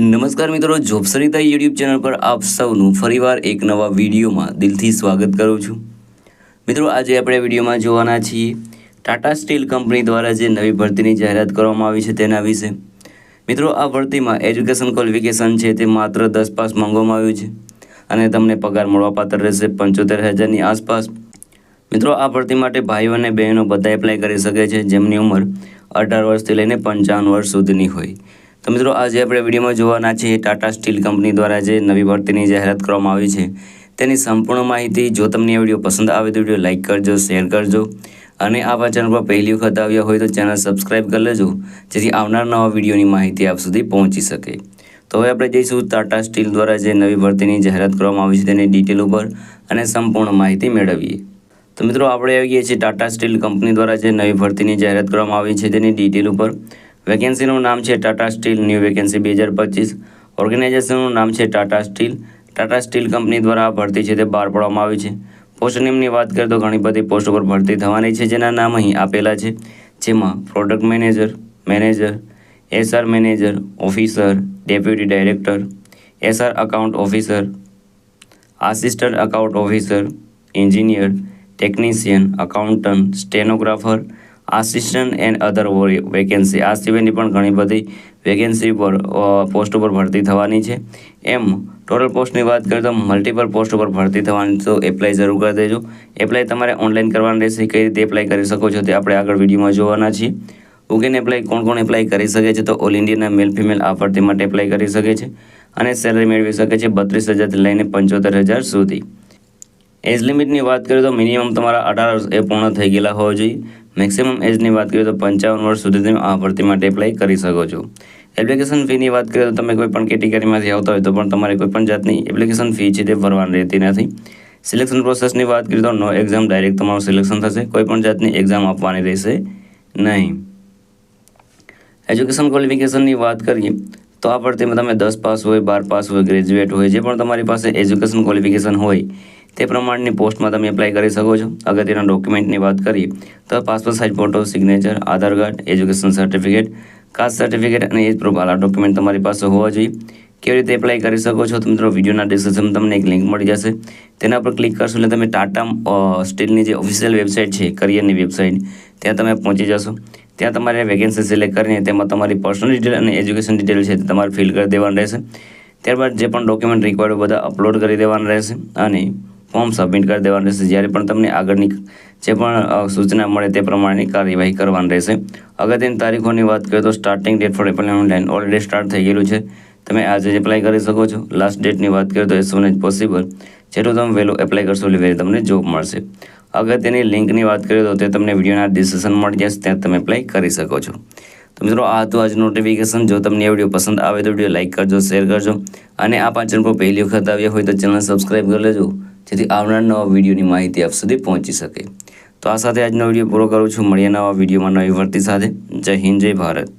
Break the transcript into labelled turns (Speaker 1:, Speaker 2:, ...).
Speaker 1: નમસ્કાર મિત્રો job Sarita YouTube channel પર આપ સૌનું ફરીવાર એક નવા વિડીયોમાં દિલથી સ્વાગત કરું છું. મિત્રો, આજે આપણે વિડીયોમાં જોવાના છીએ ટાટા સ્ટીલ કંપની દ્વારા જે નવી ભરતીની જાહેરાત કરવામાં આવી છે તેના વિશે. મિત્રો, આ ભરતીમાં એજ્યુકેશન ક્વોલિફિકેશન છે તે માત્ર દસ પાસ માંગવામાં આવ્યું છે અને તમને પગાર મળવાપાત્ર રહેશે પંચોતેર હજારની આસપાસ. મિત્રો, આ ભરતી માટે ભાઈઓ અને બહેનો બધા એપ્લાય કરી શકે છે, જેમની ઉંમર અઢાર વર્ષથી લઈને પંચાવન વર્ષ સુધીની હોય. તો મિત્રો, આજે આપણે વિડીયોમાં જોવાના છીએ ટાટા સ્ટીલ કંપની દ્વારા જે નવી ભરતીની જાહેરાત કરવામાં આવી છે. તેની સંપૂર્ણ માહિતી જો તમને આ વીડિયો પસંદ આવે તો વીડિયો લાઇક કરજો, શેર કરજો. અને આવા ચેનલ પર પહેલી વખત આવ્યા હોય તો ચેનલ સબસ્ક્રાઈબ કરી લેજો, જેથી આવનાર નવા વિડીયોની માહિતી આપ સુધી પહોંચી શકે. તો હવે આપણે જઈશું ટાટા સ્ટીલ દ્વારા જે નવી ભરતીની જાહેરાત કરવામાં આવી છે તેની ડિટેલ ઉપર અને સંપૂર્ણ માહિતી મેળવીએ. તો મિત્રો, આપણે આવી ગયા છીએ ટાટા સ્ટીલ કંપની દ્વારા જે નવી ભરતીની જાહેરાત કરવામાં આવી છે તેની ડિટેલ ઉપર. વેકેન્સીનું નામ છે ટાટા સ્ટીલ, ન્યૂ વેકેન્સી બે હજાર પચીસ. ઓર્ગેનાઇઝેશનનું નામ છે Tata Steel. Tata Steel company દ્વારા આ ભરતી છે તે બહાર પાડવામાં આવી છે. પોસ્ટ નેમની વાત કરીએ તો ઘણી બધી પોસ્ટ ઉપર ભરતી થવાની છે, જેના નામ અહીં આપેલા છે. જેમાં product manager manager, SR manager, officer, deputy director, SR account officer, assistant account officer, engineer, technician accountant stenographer assistant and other vacancy આ સિવાયની પણ ઘણી બધી વેકેન્સી પર પોસ્ટ ઉપર ભરતી થવાની છે. એમ ટોટલ પોસ્ટની વાત કરીએ તો મલ્ટિપલ પોસ્ટ ઉપર ભરતી થવાની તો એપ્લાય જરૂર કરી દેજો. એપ્લાય તમારે ઓનલાઈન કરવાનું રહેશે. કઈ રીતે એપ્લાય કરી શકો છો તે આપણે આગળ વિડીયોમાં જોવાના છીએ. ઉગેન એપ્લાય કોણ કોણ એપ્લાય કરી શકે છે તો ઓલ ઇન્ડિયાના મેલ ફિમેલ આ માટે એપ્લાય કરી શકે છે. અને સેલરી મેળવી શકે છે બત્રીસ હજારથી લઈને પંચોતેર હજાર સુધી. એજ લિમિટની વાત કરીએ તો મિનિમમ તમારા અઢાર એ પૂર્ણ થઈ ગયેલા હોવા જોઈએ. મેક્સિમમ એજની વાત કરીએ તો પંચાવન વર્ષ સુધી તમે આ ભરતી માટે એપ્લાય કરી શકો છો. એપ્લિકેશન ફીની વાત કરીએ તો તમે કોઈ પણ કેટેગરીમાંથી આવતા હોય તો પણ તમારે કોઈપણ જાતની એપ્લિકેશન ફી છે તે ભરવાની રહેતી નથી. સિલેક્શન પ્રોસેસની વાત કરીએ તો નો એક્ઝામ ડાયરેક્ટ તમારું સિલેક્શન થશે. કોઈ પણ જાતની એક્ઝામ આપવાની રહેશે નહીં. એજ્યુકેશન ક્વોલિફિકેશનની વાત કરીએ તો આ ભરતીમાં તમે દસ પાસ હોય, બાર પાસ હોય ગ્રેજ્યુએટ હોય, જે પણ તમારી પાસે એજ્યુકેશન ક્વોલિફિકેશન હોય તે પ્રમાણની પોસ્ટમાં તમે એપ્લાય કરી શકો છો. અગત્યના ડોક્યુમેન્ટની વાત કરીએ તો passport size photo signature Aadhaar card education certificate caste certificate અને એજ પ્રૂફ આ ડોક્યુમેન્ટ તમારી પાસે હોવા જોઈએ. કેવી રીતે એપ્લાય કરી શકો છો તો મિત્રો વિડીયોના ડિસ્ક્રિપ્શનમાં તમને એક લિંક મળી જશે. તેના પર ક્લિક કરશો એટલે તમે ટાટા સ્ટીલની જે ઓફિશિયલ વેબસાઇટ છે કરિયરની વેબસાઇટ ત્યાં તમે પહોંચી જશો. ત્યાં તમારે વેકેન્સી સિલેક્ટ કરીને તેમાં તમારી પર્સનલ ડિટેલ અને એજ્યુકેશન ડિટેલ છે તે તમારે ફિલ કરી દેવાનું રહેશે. ત્યારબાદ જે પણ ડોક્યુમેન્ટ રિક્વાયર્ડ બધા અપલોડ કરી દેવાના રહેશે અને ફોર્મ સબમિટ કરી દેવાનું રહેશે. જ્યારે પણ તમને આગળની જે પણ સૂચના મળે તે પ્રમાણેની કાર્યવાહી કરવાની રહેશે. અગત્યની તારીખોની વાત કરીએ તો starting date for apply online already start થઈ ગયેલું છે. તમે આજે એપ્લાય કરી શકો છો. લાસ્ટ ડેટની વાત કરીએ તો એ સુન જ પોસિબલ જેટલું તમે વહેલું એપ્લાય કરશો એટલે વહેલી તમને જોબ મળશે. અગત્યની લિંકની વાત કરીએ તો તે તમને વિડીયોના ડિસ્કશન મળી જશે. ત્યાં તમે એપ્લાય કરી શકો છો. તો મિત્રો, આ હતું આજનું નોટિફિકેશન જો તમને આ વીડિયો પસંદ આવે તો વીડિયો લાઇક કરજો શેર કરજો. અને આ પાંચ પર પહેલી વખત આવ્યા હોય તો ચેનલ સબસ્ક્રાઈબ કરી લેજો. જેથી આવનાર નવા વિડીયોની માહિતી આપ સુધી પહોંચી શકે. તો આ સાથે આજનો વીડિયો પૂરો કરું છું. મળીએ નવા વિડીયોમાં નવી ભરતી સાથે. જય હિન્દ, જય ભારત.